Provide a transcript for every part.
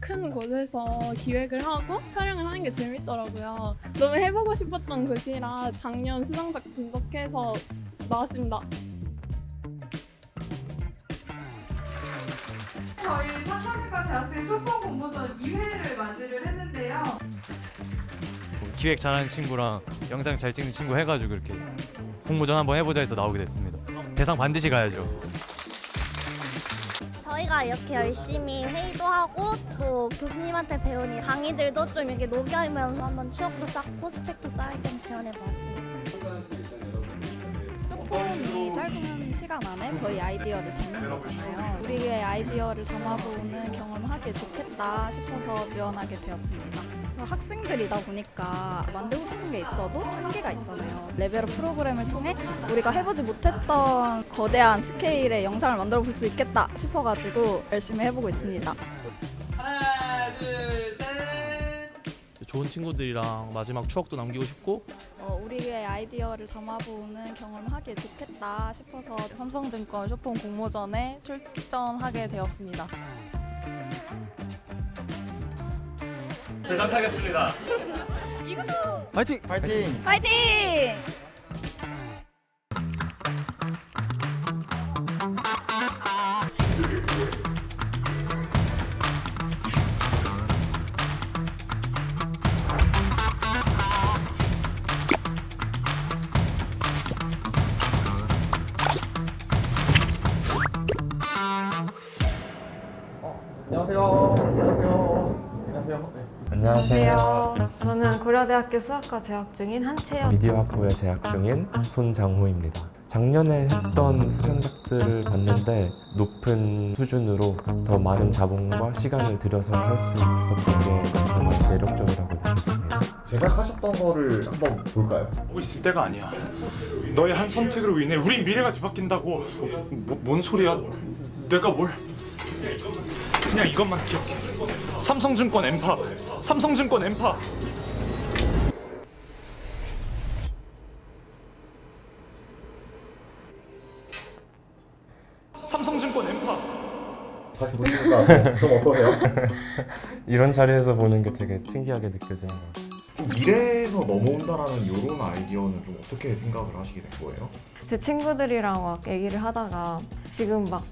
큰 곳에서 기획을 하고 촬영을 하는 게 재밌더라고요. 너무 해보고 싶었던 곳이라 작년 수상작 분석해서 나왔습니다. 저희 상상과 대학생 쇼폰 공모전 2회를 맞이를 했는데요. 기획 잘하는 친구랑 영상 잘 찍는 친구 해가지고 이렇게 공모전 한번 해보자 해서 나오게 됐습니다. 대상 반드시 가야죠. 저희가 이렇게 열심히 회의도 하고 또 교수님한테 배우니 강의들도 좀 이렇게 녹여면서 한번 추억도 쌓고 스펙도 쌓을 겸 지원해 보았습니다. 폰이 짧은 시간 안에 저희 아이디어를 담는 거잖아요. 우리의 아이디어를 담아보는 경험을 하기에 좋겠다 싶어서 지원하게 되었습니다. 저 학생들이다 보니까 만들고 싶은 게 있어도 한계가 있잖아요. 레벨업 프로그램을 통해 우리가 해보지 못했던 거대한 스케일의 영상을 만들어 볼 수 있겠다 싶어가지고 열심히 해보고 있습니다. 좋은 친구들이랑 마지막 추억도 남기고 싶고 어, 우리의 아이디어를 담아보는 경험을 하기에 좋겠다 싶어서 삼성증권 쇼폰 공모전에 출전하게 되었습니다. 대전하겠습니다. 파이팅! 파이팅! 화이팅! 안녕하세요. 안녕하세요. 안녕하세요. 네. 안녕하세요. 저는 고려대학교 수학과 재학 중인 한채영. 미디어 학부에 재학 중인 손장호입니다. 작년에 했던 수상작들을 봤는데 높은 수준으로 더 많은 자본과 시간을 들여서 할 수 있었던 게 정말 매력적이라고 느꼈습니다. 제작하셨던 거를 한번 볼까요? 보고 있을 때가 아니야. 너의 한 선택으로 인해 우리 미래가 뒤바뀐다고. 뭐, 뭔 소리야? 내가 뭘? 그냥 이것만 기억해. 삼성증권 엠파. 삼성증권 엠파. 삼성증권 엠파. 다시 보시니까 좀 어떠세요? 이런 자리에서 보는 게 되게 특이하게 느껴지는 것 같아요. 좀 미래에서 넘어온다라는 이런 아이디어는 좀 어떻게 생각을 하시게 된 거예요? 제 친구들이랑 막 얘기를 하다가 지금 막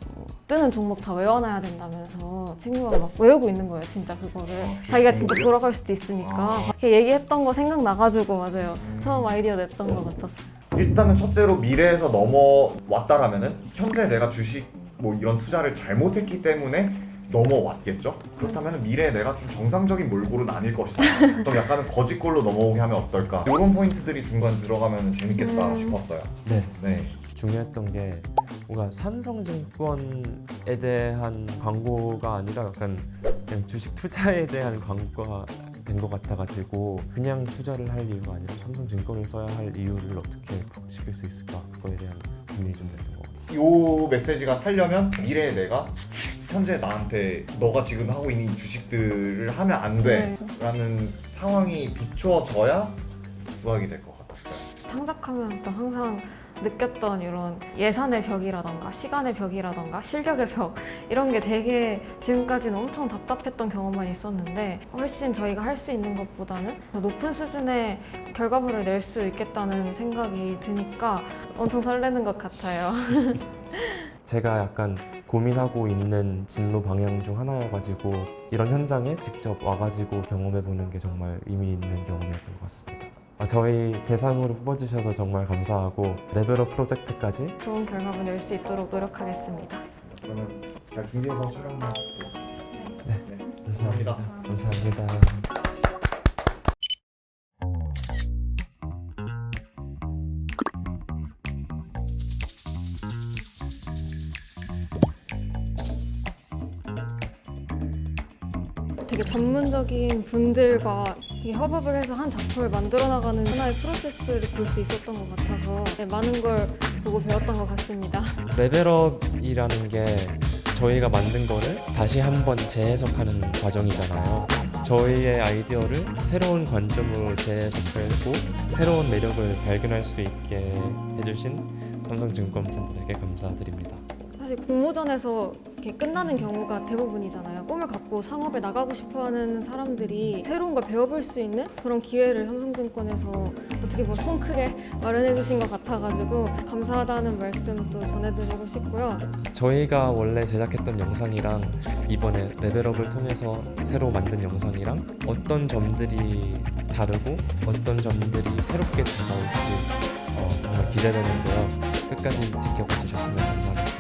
뜨는 종목 다 외워놔야 된다면서 친구가 막 외우고 있는 거예요, 진짜 그거를. 아, 자기가 진짜? 돌아갈 수도 있으니까. 아. 이렇게 얘기했던 거 생각나가지고 맞아요. 음. 처음 아이디어 냈던 것 같았어요. 일단은 첫째로 미래에서 넘어왔다라면은 현재 내가 주식 뭐 이런 투자를 잘못했기 때문에 넘어왔겠죠? 그렇다면 미래에 내가 좀 정상적인 몰골은 아닐 것이다. 좀 약간은 거짓골로 넘어오게 하면 어떨까? 이런 포인트들이 중간 들어가면 재밌겠다 음. 싶었어요. 네. 네. 중요했던 게 뭔가 삼성증권에 대한 광고가 아니라 약간 그냥 주식 투자에 대한 광고가 된 것 같아가지고 그냥 투자를 할 이유가 아니라 삼성증권을 써야 할 이유를 어떻게 시킬 수 있을까 그거에 대한 고민이 좀것 같아 요. 이 메시지가 살려면 미래에 내가 현재 나한테 너가 지금 하고 있는 이 주식들을 하면 안 네. 돼라는 상황이 비추어져야 부각이 될 것 같았어요. 창작하면서 항상 느꼈던 이런 예산의 벽이라던가 시간의 벽이라던가 실력의 벽 이런 게 되게 지금까지는 엄청 답답했던 경험만 있었는데 훨씬 저희가 할 수 있는 것보다는 더 높은 수준의 결과물을 낼 수 있겠다는 생각이 드니까 엄청 설레는 것 같아요. 제가 약간 고민하고 있는 진로 방향 중 하나여가지고 이런 현장에 직접 와가지고 경험해보는 게 정말 의미 있는 경험이었던 것 같습니다. 아, 저희 대상으로 뽑아주셔서 정말 감사하고 레벨업 프로젝트까지 좋은 결과물 낼 수 있도록 노력하겠습니다. 그러면 잘 준비해서 촬영만 네. 네. 감사합니다. 감사합니다. 되게 전문적인 분들과 이 협업을 해서 한 작품을 만들어 나가는 하나의 프로세스를 볼 수 있었던 것 같아서 네, 많은 걸 보고 배웠던 것 같습니다. 레벨업이라는 게 저희가 만든 거를 다시 한번 재해석하는 과정이잖아요. 저희의 아이디어를 새로운 관점으로 재해석하고 새로운 매력을 발견할 수 있게 해주신 삼성증권 팬들에게 감사드립니다. 사실 공모전에서 이렇게 끝나는 경우가 대부분이잖아요. 꿈을 갖고 상업에 나가고 싶어하는 사람들이 새로운 걸 배워볼 수 있는 그런 기회를 삼성증권에서 어떻게 보면 통 크게 마련해 주신 것 같아가지고 감사하다는 말씀도 전해드리고 싶고요. 저희가 원래 제작했던 영상이랑 이번에 레벨업을 통해서 새로 만든 영상이랑 어떤 점들이 다르고 어떤 점들이 새롭게 다가올지 어, 정말 기대되는데요. 끝까지 지켜봐 주셨으면 감사하겠습니다.